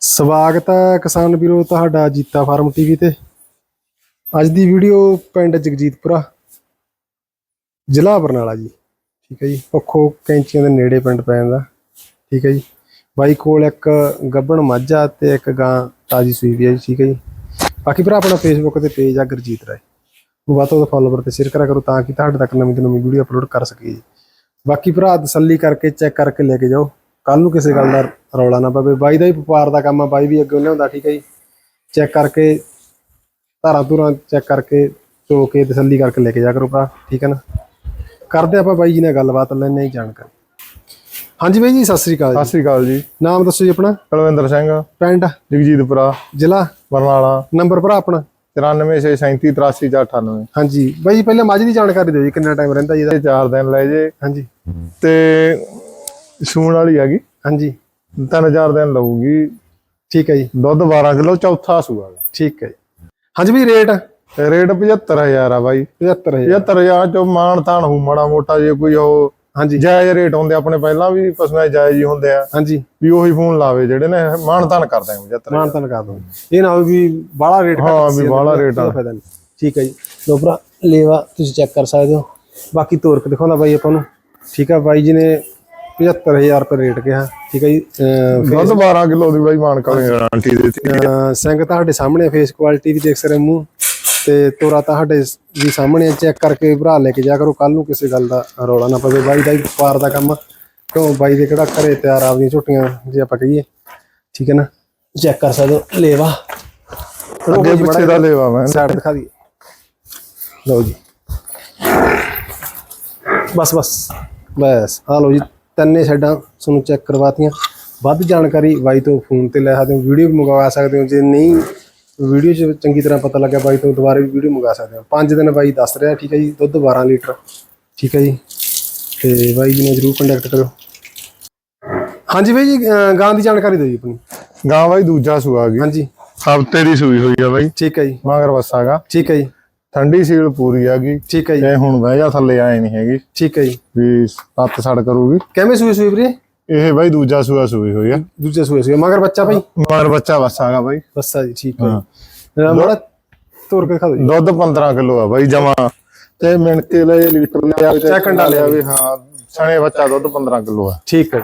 ਸਵਾਗਤ ਹੈ ਕਿਸਾਨ ਵੀਰੋ ਤੁਹਾਡਾ ਜੀਤਾ ਫਾਰਮ ਟੀਵੀ ਤੇ। ਅੱਜ ਦੀ ਵੀਡੀਓ ਪਿੰਡ ਜਗਜੀਤਪੁਰਾ, ਜ਼ਿਲ੍ਹਾ ਬਰਨਾਲਾ ਜੀ। ਠੀਕ ਹੈ ਜੀ, ਪੱਖੋ ਕੈਂਚੀਆਂ ਦੇ ਨੇੜੇ ਪਿੰਡ ਪੈ ਜਾਂਦਾ। ਠੀਕ ਹੈ ਜੀ, ਬਾਈ ਕੋਲ ਇੱਕ ਗੱਬਣ ਮਾਝਾ ਆ ਤੇ ਇੱਕ ਗਾਂ ਤਾਜੀ ਸੂਈ ਵੀ ਹੈ ਜੀ, ਠੀਕ ਹੈ ਜੀ। ਬਾਕੀ ਭਰਾ, ਆਪਣਾ ਫੇਸਬੁੱਕ ਤੇ ਪੇਜ ਆ ਗੁਰਜੀਤ ਰਾਏ। ਨੂੰ ਵੱਧ ਤੋਂ ਵੱਧ ਫਾਲੋਵਰ ਤੇ ਸ਼ੇਅਰ ਕਰਿਆ ਕਰੋ ਤਾਂ ਕਿ ਤੁਹਾਡੇ ਤੱਕ ਨਵੀਂ ਤੋਂ ਨਵੀਂ ਵੀਡੀਓ ਅਪਲੋਡ ਕਰ ਸਕੀਏ ਜੀ। ਬਾਕੀ ਭਰਾ, ਤਸੱਲੀ ਕਰਕੇ ਚੈੱਕ ਕਰਕੇ ਲੈ ਕੇ ਜਾਓ। ਕੱਲ ਨੂੰ ਕਿਸੇ ਗੱਲ ਦਾ ਰੌਲਾ ਨਾ ਪਵੇ। ਬਾਈ ਦਾ ਹੀ ਵਪਾਰ ਦਾ ਕੰਮ ਆ ਬਾਈ ਵੀ ਅੱਗੇ ਲਿਆਉਂਦਾ ਠੀਕ ਹੈ ਜੀ। ਚੈੱਕ ਕਰਕੇ ਧਾਰਾਂ ਧੁਰਾਂ ਚੈੱਕ ਕਰਕੇ ਚੋ ਕੇ ਤਸੱਲੀ ਕਰਕੇ ਲੈ ਕੇ ਜਾ ਕਰੋ ਭਰਾ ਠੀਕ ਹੈ ਨਾ? ਕਰਦੇ ਆਪਾਂ ਬਾਈ ਜੀ ਨਾਲ ਗੱਲਬਾਤ ਲੈਣੇ ਹੀ ਜਾਣਕਾਰੀ। ਹਾਂਜੀ ਬਾਈ ਜੀ ਸਤਿ ਸ੍ਰੀ ਅਕਾਲ ਸਤਿ ਸ੍ਰੀ ਅਕਾਲ ਜੀ। ਨਾਮ ਦੱਸੋ ਜੀ ਆਪਣਾ? ਕੁਲਵਿੰਦਰ ਸਿੰਘ। ਪਿੰਡ? ਜਗਜੀਤਪੁਰਾ। ਜ਼ਿਲ੍ਹਾ? ਬਰਨਾਲਾ। ਨੰਬਰ ਭਰਾ ਆਪਣਾ? 9367383498 ਹਾਂਜੀ। ਬਾਈ ਜੀ ਪਹਿਲਾਂ ਮੱਝ ਦੀ ਜਾਣਕਾਰੀ ਦਿਓ ਜੀ ਕਿੰਨਾ ਟਾਈਮ ਰਹਿੰਦਾ ਜੀ ਇਹਦਾ? ਇਹ ਚਾਰ ਦਿਨ ਲੈ ਜੇ। ਹਾਂਜੀ। ਤੇ ਸੂਣ ਵਾਲੀ ਹੈਗੀ ਹਾਂਜੀ। ਤਿੰਨ ਚਾਰ ਦਿਨ ਲਊਗੀ। ਠੀਕ ਹੈ ਜੀ। ਦੁੱਧ 12 ਕਿਲੋ ਚੌਥਾ ਸੂਆ। ਠੀਕ ਹੈ ਜੀ। ਹਾਂਜੀ ਬਾਈ ਰੇਟ? ਰੇਟ 75000 ਆ ਬਾਈ। 75000 75000 ਚੋਂ ਮਾਣ ਤਾਣ ਹੋ ਮਾੜਾ ਮੋਟਾ ਜੇ ਕੋਈ ਉਹ ਹਾਂਜੀ। ਜਾਇਜ਼ ਰੇਟ ਹੁੰਦੇ ਆਪਣੇ ਪਹਿਲਾਂ ਵੀ ਪਸਮਾ ਜਾਇਜ਼ ਹੀ ਹੁੰਦੇ ਆ। ਹਾਂਜੀ। ਵੀ ਉਹੀ ਫੋਨ ਲਾਵੇ ਜਿਹੜੇ ਨੇ ਮਾਣ ਤਾਣ ਕਰਦੇ ਆ 75 ਮਾਨ ਤਾਂ ਲਗਾ ਦੋ ਇਹ ਨਾ ਵੀ ਬਾਹਲਾ ਰੇਟ ਹਾਂ, ਵੀ ਬਾਹਲਾ ਰੇਟ ਆ। ਠੀਕ ਹੈ ਜੀ। ਲੋ ਭਰਾ ਲੇਵਾ ਤੁਸੀਂ ਚੈੱਕ ਕਰ ਸਕਦੇ ਹੋ। ਬਾਕੀ ਤੋਰ ਕੇ ਦਿਖਾਉਂਦਾ ਬਾਈ ਆਪਾਂ ਨੂੰ। ਠੀਕ ਆ ਬਾਈ ਜੀ ਨੇ 75000 ਰੁਪਏ ਰੇਟ ਕਿਹਾ। ਠੀਕ ਹੈ ਜੀ ਅਹ ਫਿਰ- ਦੁੱਧ 12 ਕਿਲੋ ਦੀ ਬਾਈ ਮਾਨ ਕਾਲੇ ਗਾਰੰਟੀ ਦੇ ਦਿੱਤੀ ਅਹ ਸਿੰਘ ਤੁਹਾਡੇ ਸਾਹਮਣੇ ਫੇਸ ਕੁਆਲਿਟੀ ਵੀ ਦੇਖ ਸਕਦੇ ਹੋ ਮੂੰਹ। ਤੇ ਤੋਰਾ ਤੁਹਾਡੇ ਵੀ ਸਾਹਮਣੇ ਚੈੱਕ ਕਰਕੇ ਭਰਾ ਲੈ ਕੇ ਜਾ ਕਰੋ ਕੱਲ ਨੂੰ ਕਿਸੇ ਗੱਲ ਦਾ ਰੌਲਾ ਨਾ ਪਵੇ। ਬਾਈ ਦਾ ਹੀ ਵਪਾਰ ਦਾ ਕੰਮ। ਆ। ਕਿਉਂ ਬਾਈ ਦੇ ਕਿਹੜਾ ਘਰੇ ਤਿਆਰ ਆਪਦੀਆਂ ਝੋਟੀਆਂ ਜੇ ਆਪਾਂ ਕਹੀਏ। ਠੀਕ ਹੈ ਨਾ? ਚੈੱਕ ਕਰ ਸਕਦੇ ਹੋ ਲੇਵਾ। ਅੱਗੇ ਪਿੱਛੇ ਦਾ ਲੈਵਾ ਮੈਂ। ਸਾਈਡ ਦਿਖਾ ਦਈਏ। ਲਓ ਜੀ। ਬਸ ਬਸ। ਬਸ ਆ ਲਓ ਜੀ। ਤਿੰਨੇ ਸਾਈਡਾਂ ਤੁਹਾਨੂੰ ਚੈੱਕ ਕਰਵਾਤੀਆਂ। ਵੱਧ ਜਾਣਕਾਰੀ ਬਾਈ ਤੋਂ ਫੋਨ ਤੇ ਲੈ ਸਕਦੇ ਹੋ ਵੀਡੀਓ ਵੀ ਮੰਗਵਾ ਸਕਦੇ ਹੋ। ਜੇ ਨਹੀਂ ਵੀਡੀਓ 'ਚ ਚੰਗੀ ਤਰ੍ਹਾਂ ਪਤਾ ਲੱਗਿਆ ਬਾਈ ਤੋਂ ਦੁਬਾਰਾ ਵੀ ਵੀਡੀਓ ਮੰਗਾ ਸਕਦੇ ਹੋ। ਪੰਜ ਦਿਨ ਬਾਈ ਦੱਸ ਰਿਹਾ ਠੀਕ ਹੈ ਜੀ ਦੁੱਧ 12 ਲੀਟਰ ਠੀਕ ਹੈ ਜੀ। ਤੇ ਬਾਈ ਜੀ ਨਾਲ ਜਰੂਰ ਕੰਟੈਕਟ ਕਰੋ ਹਾਂਜੀ ਬਾਈ ਜੀ ਗਾਂ ਦੀ ਜਾਣਕਾਰੀ ਦਿਓ ਜੀ ਆਪਣੀ। ਗਾਂ ਬਾਈ ਦੂਜਾ ਸੂਆ ਗਈ ਹਾਂਜੀ। ਹਫ਼ਤੇ ਦੀ ਸੂਈ ਹੋਈ ਆ ਬਾਈ। ਠੀਕ ਹੈ ਜੀ। ਮਗਰ ਵਸਾਗਾ ਠੀਕ ਹੈ ਜੀ। ਠੰਡੀ ਸੀਲ ਪੂਰੀ ਆ ਗਈ। ਠੀਕ ਹੈ ਜੀ। ਇਹ ਹੁਣ ਬਹਿ ਜਾ ਥੱਲੇ ਆਏ ਨਹੀਂ ਹੈਗੀ। ਠੀਕ ਹੈ ਜੀ। ਵੀ ਹੱਥ ਸੜ ਕਰੂਗੀ। ਕਿਵੇਂ ਸੂਈ ਸੂਈ ਵੀਰੇ? ਇਹ ਬਾਈ ਦੂਜਾ ਸੂਆ ਸੂਈ ਹੋਈ ਆ। ਦੂਜੇ ਸੂਏ ਸੂਏ ਮਗਰ ਬੱਚਾ ਭਾਈ ਮਗਰ ਬੱਚਾ ਵਸਾਗਾ ਬਾਈ। ਬੱਸਾ ਜੀ ਠੀਕ ਹੈ। ਮੜਾ ਤੋਰ ਕੇ ਦਿਓ ਜੀ। ਦੁੱਧ 15 ਕਿਲੋ ਆ ਬਾਈ ਜਮਾ। ਤੇ ਮਿਣ ਕੇ ਲੈ ਲੀਟਰ ਲਿਆ Second ਵਾਲੇ ਲਿਆ ਵੀ ਹਾਂ ਸਣੇ ਬੱਚਾ ਦੁੱਧ 15 ਕਿਲੋ ਆ। ਠੀਕ ਹੈ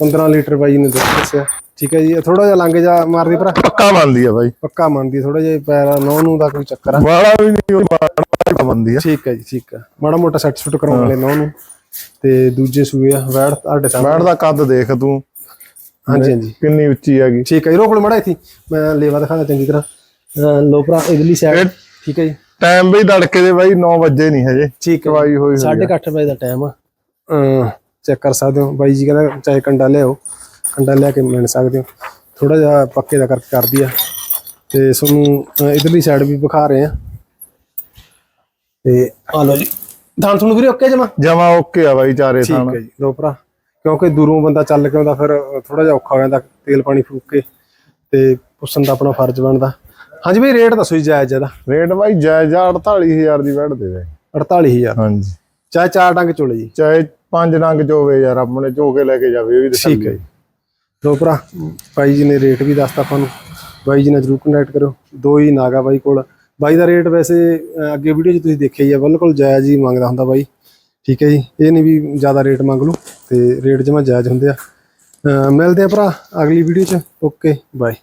15 ਲੀਟਰ ਬਾਈ ਨੇ ਦੱਸਿਆ। ਠੀਕ ਹੈ ਜੀ ਥੋੜਾ ਜਿਹਾ ਲੰਘ ਜਾ ਮਾਰਦੀ ਭਰਾ। ਪੱਕਾ ਮੰਨਦੀ ਆ ਬਾਈ। ਪੱਕਾ ਮੰਨਦੀ ਥੋੜਾ ਜਿਹਾ ਪੈਰਾ ਨੌ ਨੂੰ ਦਾ ਕੋਈ ਚੱਕਰ ਆ। ਬਾਲਾ ਵੀ ਨਹੀਂ ਉਹ ਮਾੜਾ ਮੰਨਦੀ ਆ। ਠੀਕ ਹੈ ਜੀ ਠੀਕ ਹੈ। ਮਾੜਾ ਮੋਟਾ ਸੈੱਟ ਸੁੱਟ ਕਰਾਉਣ ਨੌ ਨੂੰ ਤੇ ਦੂਜੇ ਸੂਏ ਆ ਵੈੜ ਤੁਹਾਡੇ ਸਾਹਮਣੇ। ਬੈਠ ਦਾ ਕੱਦ ਦੇਖ ਤੂੰ। ਹਾਂਜੀ ਹਾਂਜੀ। ਕਿੰਨੀ ਉੱਚੀ ਹੈਗੀ। ਠੀਕ ਹੈ ਜੀ ਰੋਕ ਲਓ ਮੜਾ ਇੱਥੇ। ਮੈਂ ਲੇਵਾ ਦਿਖਾਣਾ ਚੰਗੀ ਤਰ੍ਹਾਂ। ਲੋ ਭਰਾ ਇਧਰਲੀ ਸਾਈਡ ਠੀਕ ਹੈ ਜੀ। ਟਾਈਮ ਵੀ ਧੜਕੇ ਦੇ ਬਾਈ 9 ਵਜੇ ਨਹੀਂ ਹਜੇ। ਠੀਕ ਹੈ। ਦਵਾਈ ਹੋਈ ਹੋਈ ਆ। 8:30 ਵਜੇ ਦਾ ਟਾਈਮ ਆ। ਚੈੱਕ ਕਰ ਸਕਦੇ ਹੋ। ਬਾਈ ਜੀ ਕਹਿੰਦਾ ਚਾਹੇ ਕੰਡਾ ਲਿਆਓ। ਕੰਡਾ ਲਿਆ ਕੇ ਮਿਲ ਸਕਦੇ ਹੋ। ਥੋੜਾ ਜਿਹਾ ਪੱਕੇ ਦਾ ਕਰਕੇ ਕਰਦੀ ਆ। ਤੇ ਤੁਹਾਨੂੰ ਇਧਰਲੀ ਸਾਈਡ ਵੀ ਵਿਖਾ ਰਹੇ ਆ। ਤੇ ਆ ਲਓ ਜੀ। ਧਾਨ ਤੁਹਾਨੂੰ ਵੀਰੇ ਓਕੇ ਜਮਾ? ਜਮਾ ਓਕੇ ਆ ਬਾਈ ਚਾਰੇ ਥਾਂ ਠੀਕ ਹੈ ਜੀ। ਲੋ ਭਰਾ ਕਿਉਂਕਿ ਦੂਰੋਂ ਬੰਦਾ ਚੱਲ ਕੇ ਆਉਂਦਾ ਫਿਰ ਥੋੜਾ ਜਿਹਾ ਔਖਾ ਹੋ ਜਾਂਦਾ ਤੇਲ ਪਾਣੀ ਫੂਕ ਕੇ। ਤੇ ਪੁੱਛਣ ਦਾ ਆਪਣਾ ਫਰਜ਼ ਬਣਦਾ। ਹਾਂਜੀ ਬਈ ਰੇਟ ਦੱਸੋ ਜੀ ਜਾਇਜ਼ ਇਹਦਾ। ਰੇਟ ਬਾਈ ਜਾਇਜ਼ ਆ 48000 ਦੀ ਬੈਠ ਦੇ ਦੇ। 48000 ਹਾਂਜੀ। ਚਾਹੇ ਚਾਰ ਡੰਗ ਚੋਲੇ ਜੀ। ਚਾਹੇ ਪੰਜ ਨੰਗ ਚੋਵੇ ਯਾਰ ਆਪਣੇ ਚੋ ਕੇ ਲੈ ਕੇ ਜਾਵੇ ਇਹ ਵੀ ਦੱਸੀ ਠੀਕ ਹੈ ਜੀ। ਲੋ ਭਰਾ, ਬਾਈ ਜੀ ਨੇ ਰੇਟ ਵੀ ਦੱਸਤਾ ਤੁਹਾਨੂੰ ਬਾਈ ਜੀ ਨਾਲ ਜਰੂਰ ਕੰਟੈਕਟ ਕਰੋ ਦੋ ਹੀ ਨਾਗਾ ਬਾਈ ਕੋਲ। ਬਾਈ ਦਾ ਰੇਟ ਵੈਸੇ ਅੱਗੇ ਵੀਡੀਓ 'ਚ ਤੁਸੀਂ ਦੇਖਿਆ ਹੀ ਆ। ਬਿਲਕੁਲ ਜਾਇਜ਼ ਹੀ ਮੰਗਦਾ ਹੁੰਦਾ ਬਾਈ। ਠੀਕ ਹੈ ਜੀ। ਇਹ ਨਹੀਂ ਵੀ ਜ਼ਿਆਦਾ ਰੇਟ ਮੰਗ ਲਓ ਤੇ ਰੇਟ ਜਮਾ ਜਾਇਜ਼ ਹੁੰਦੇ ਆ। ਮਿਲਦੇ ਆ ਭਰਾ ਅਗਲੀ ਵੀਡੀਓ 'ਚ। Okay bye